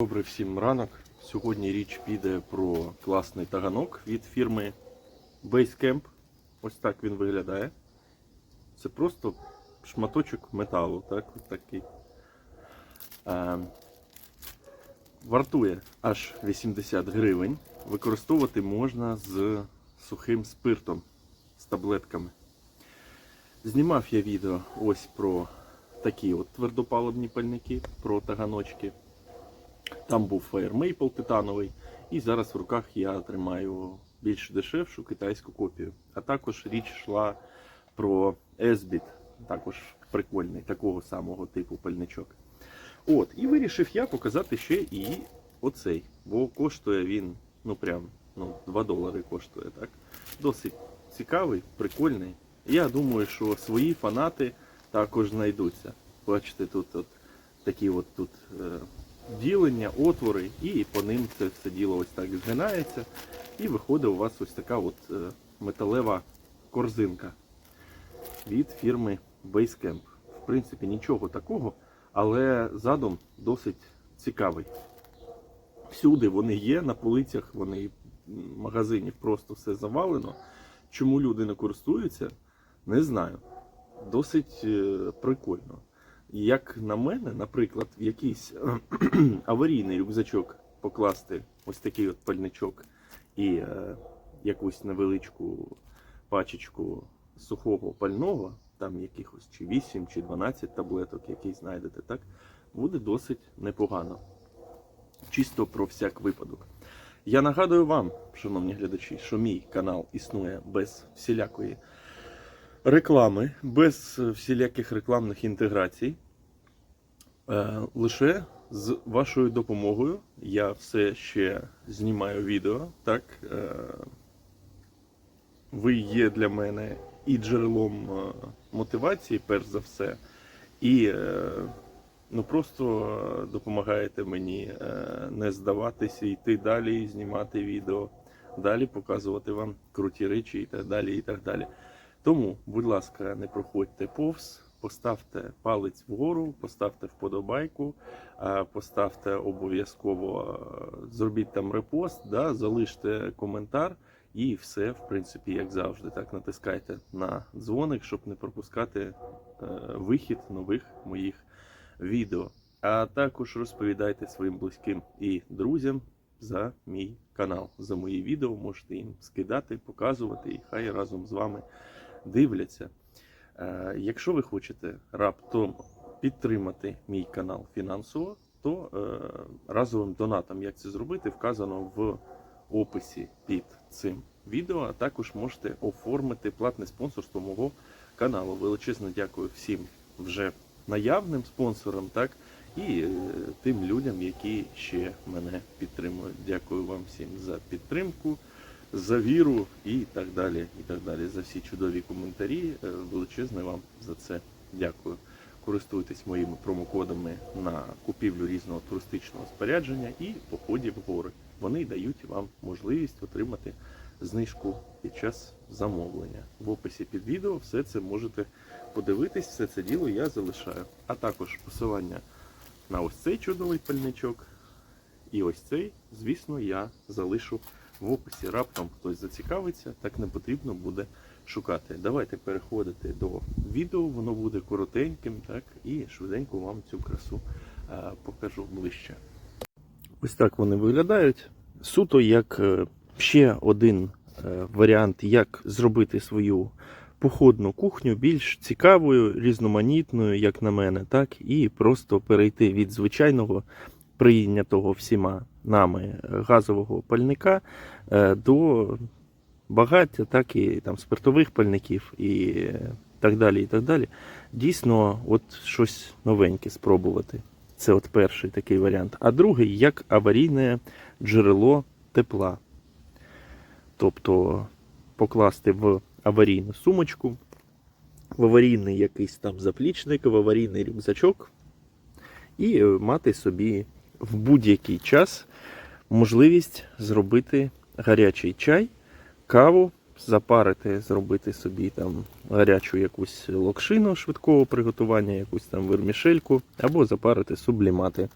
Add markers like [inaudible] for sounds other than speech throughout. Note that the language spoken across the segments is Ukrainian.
Добрий всім ранок. Сьогодні річ піде про класний таганок від фірми Basecamp. Ось так він виглядає. Це просто шматочок металу, так? Такий. Е, вартує аж 80 гривень. Використовувати можна з сухим спиртом, з таблетками. Знімав я відео ось про такі от твердопаливні пальники, про таганочки. Там був Fire Maple титановий, і зараз в руках я тримаю більш дешевшу китайську копію. А також річ йшла про Esbit, також прикольний, такого самого типу пальничок. От, і вирішив я показати ще і оцей, бо коштує він, ну прям ну, 2 долари коштує, так? Досить цікавий, прикольний. Я думаю, що свої фанати також знайдуться. Бачите, тут от такі от тут. Е, ділення, отвори, і по ним це все діло ось так згинається. І виходить у вас ось така от е, металева корзинка від фірми Basecamp. В принципі, нічого такого, але задум досить цікавий. Всюди вони є, на полицях вони в магазині просто все завалено. Чому люди не користуються, не знаю. Досить е, прикольно. Як на мене, наприклад, в якийсь [clears throat] аварійний рюкзачок покласти ось такий от пальничок і е, якусь невеличку пачечку сухого пального, там якихось чи 8 чи 12 таблеток, які знайдете, так, буде досить непогано. Чисто про всяк випадок. Я нагадую вам, шановні глядачі, що мій канал існує без всілякої реклами, без е, всіляких рекламних інтеграцій. Е, Лише з вашою допомогою я все ще знімаю відео. Так, Е, ви є для мене і джерелом мотивації, перш за все, і ну, просто допомагаєте мені не здаватися, йти далі, знімати відео, далі показувати вам круті речі і так далі. і так далі. Тому, будь ласка, не проходьте повз, поставте палець вгору, поставте вподобайку, поставте обов'язково, зробіть там репост, да, залиште коментар і все, в принципі, як завжди. Так, натискайте на дзвоник, щоб не пропускати е, вихід нових моїх відео. А також розповідайте своїм близьким і друзям за мій канал, за мої відео. Можете їм скидати, показувати, і хай разом з вами дивляться. Е, Якщо ви хочете раптом підтримати мій канал фінансово, то е, разовим донатом, як це зробити, вказано в описі під цим відео. А також можете оформити платне спонсорство мого каналу. Величезно дякую всім вже наявним спонсорам, так і е, тим людям, які ще мене підтримують. Дякую вам всім за підтримку за віру і так далі. І так далі. За всі чудові коментарі. Е, Величезне вам за це дякую. Користуйтесь моїми промокодами на купівлю різного туристичного спорядження і походів в гори. Вони дають вам можливість отримати знижку під час замовлення. В описі під відео все це можете подивитись, все це діло я залишаю. А також посилання на ось цей чудовий пальничок. І ось цей, звісно, я залишу в описі. Раптом хтось зацікавиться, так не потрібно буде шукати. Давайте переходити до відео, воно буде коротеньким, так, і швиденько вам цю красу е, покажу ближче. Ось так вони виглядають. Суто як е, ще один е, варіант, як зробити свою походну кухню більш цікавою, різноманітною, як на мене, так, і просто перейти від звичайного прийнятого всіма нами газового пальника е, до багаття, так і там спиртових пальників і так далі. і так далі. Дійсно, от щось новеньке спробувати. Це от перший такий варіант. А другий як аварійне джерело тепла. Тобто покласти в аварійну сумочку, в аварійний якийсь там заплічник, в аварійний рюкзачок і е, мати собі в будь-який час можливість зробити гарячий чай, каву, запарити, зробити собі там гарячу якусь локшину швидкого приготування, якусь там вермішельку, або запарити сублімати.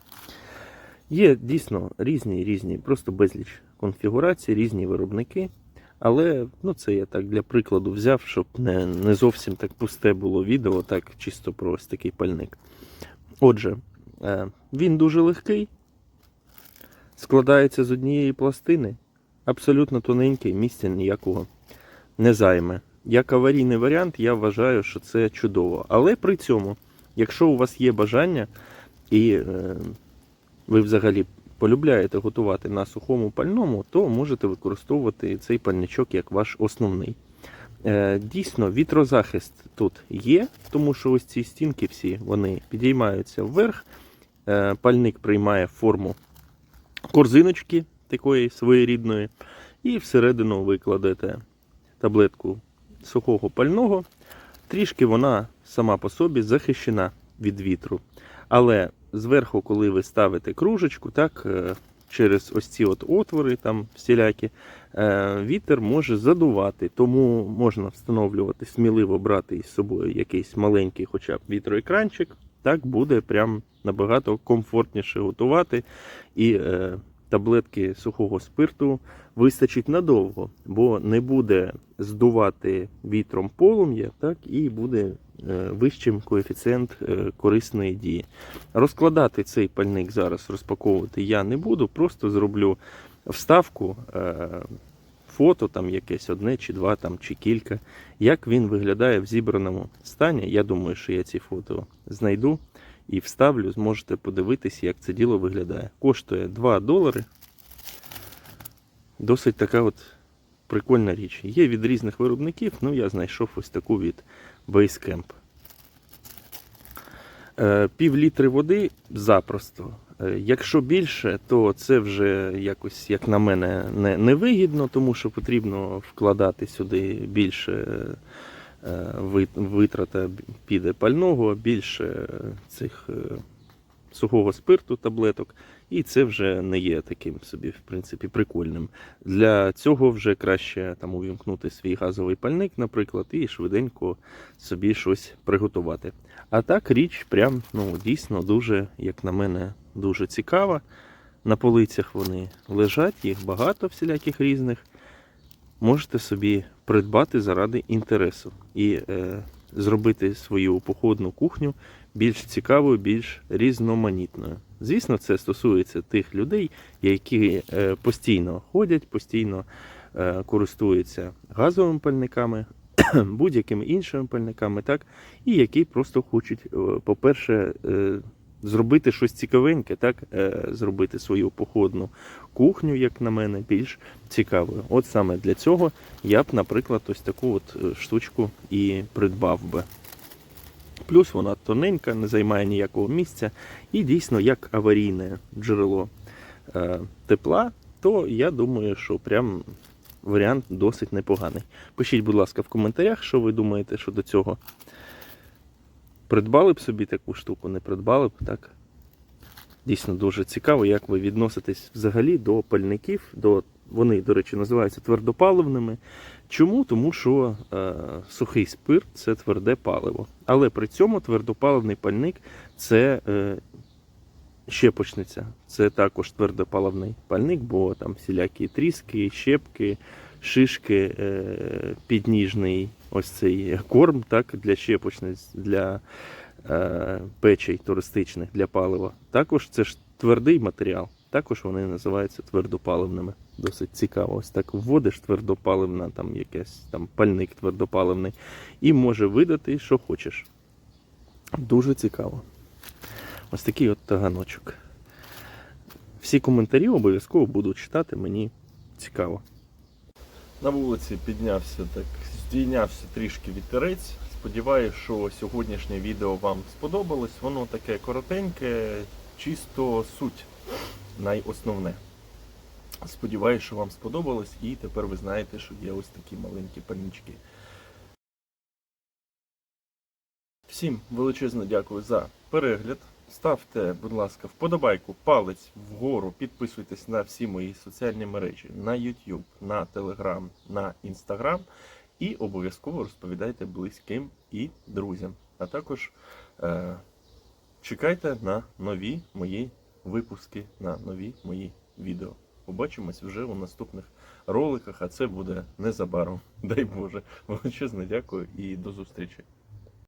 Є дійсно різні, різні, просто безліч конфігурацій, різні виробники. Але ну, це я так для прикладу взяв, щоб не, не зовсім так пусте було відео, так чисто про ось такий пальник. Отже, він дуже легкий, складається з однієї пластини, абсолютно тоненький, місця ніякого не займе. Як аварійний варіант, я вважаю, що це чудово. Але при цьому, якщо у вас є бажання і е, ви взагалі полюбляєте готувати на сухому пальному, то можете використовувати цей пальничок як ваш основний. Е, Дійсно, вітрозахист тут є, тому що ось ці стінки всі вони підіймаються вверх. Е, Пальник приймає форму корзиночки такої своєрідної, і всередину ви кладете таблетку сухого пального. Трішки вона сама по собі захищена від вітру. Але зверху, коли ви ставите кружечку, так, е, через ось ці от отвори там всілякі, е, вітер може задувати. Тому можна встановлювати, сміливо брати із собою якийсь маленький хоча б вітроекранчик. Так буде прям набагато комфортніше готувати. І е, таблетки сухого спирту вистачить надовго, бо не буде здувати вітром полум'я, так і буде е, вищим коефіцієнт е, корисної дії. Розкладати цей пальник зараз розпаковувати я не буду, просто зроблю вставку. е, Фото там якесь одне чи два, там, чи кілька. Як він виглядає в зібраному стані. Я думаю, що я ці фото знайду і вставлю, зможете подивитися, як це діло виглядає. Коштує 2 долари. Досить така от прикольна річ. Є від різних виробників, ну я знайшов ось таку від Basecamp. Е, Пів літри води запросто. Е, Якщо більше, то це вже якось, як на мене, не, невигідно, тому що потрібно вкладати сюди більше е, витрата піде пального, більше цих е, сухого спирту таблеток, і це вже не є таким собі, в принципі, прикольним. Для цього вже краще там увімкнути свій газовий пальник, наприклад, і швиденько собі щось приготувати. А так річ прям ну, дійсно дуже, як на мене, дуже цікава. На полицях вони лежать, їх багато всіляких різних. Можете собі придбати заради інтересу і е, зробити свою походну кухню більш цікавою, більш різноманітною. Звісно, це стосується тих людей, які е, постійно ходять, постійно е, користуються газовими пальниками, [clears throat] будь-якими іншими пальниками, так, і які просто хочуть, е, по-перше, е, зробити щось цікавеньке, так, е, зробити свою походну кухню, як на мене, більш цікавою. От саме для цього я б, наприклад, ось таку от е, штучку і придбав би. Плюс вона тоненька, не займає ніякого місця, і дійсно як аварійне джерело е, тепла, то я думаю, що прям варіант досить непоганий. Пишіть, будь ласка, в коментарях, що ви думаєте щодо цього. Придбали б собі таку штуку, не придбали б так. Дійсно дуже цікаво, як ви відноситесь взагалі до пальників. До... Вони, до речі, називаються твердопаливними. Чому? Тому що е, сухий спирт це тверде паливо. Але при цьому твердопаливний пальник це е, щепочниця. Це також твердопаливний пальник, бо там всілякі тріски, щепки, шишки, е, підніжний ось цей корм так, для щепочниць, для е, печей туристичних, для палива. Також це ж твердий матеріал. Також вони називаються твердопаливними. Досить цікаво. Ось так вводиш твердопаливна, там якийсь там пальник твердопаливний, і може видати, що хочеш. Дуже цікаво. Ось такий от таганочок. Всі коментарі обов'язково буду читати, мені цікаво. На вулиці піднявся так, здійнявся трішки вітерець. Сподіваюся, що сьогоднішнє відео вам сподобалось. Воно таке коротеньке, чисто суть найосновне. Сподіваюся, що вам сподобалось, і тепер ви знаєте, що є ось такі маленькі пальнички. Всім величезно дякую за перегляд. Ставте, будь ласка, вподобайку, палець вгору, підписуйтесь на всі мої соціальні мережі на YouTube, на Telegram, на Instagram і обов'язково розповідайте близьким і друзям. А також е- чекайте на нові мої випуски, на нові мої відео. Побачимось вже у наступних роликах, а це буде незабаром. Дай Боже. Величезне дякую і до зустрічі.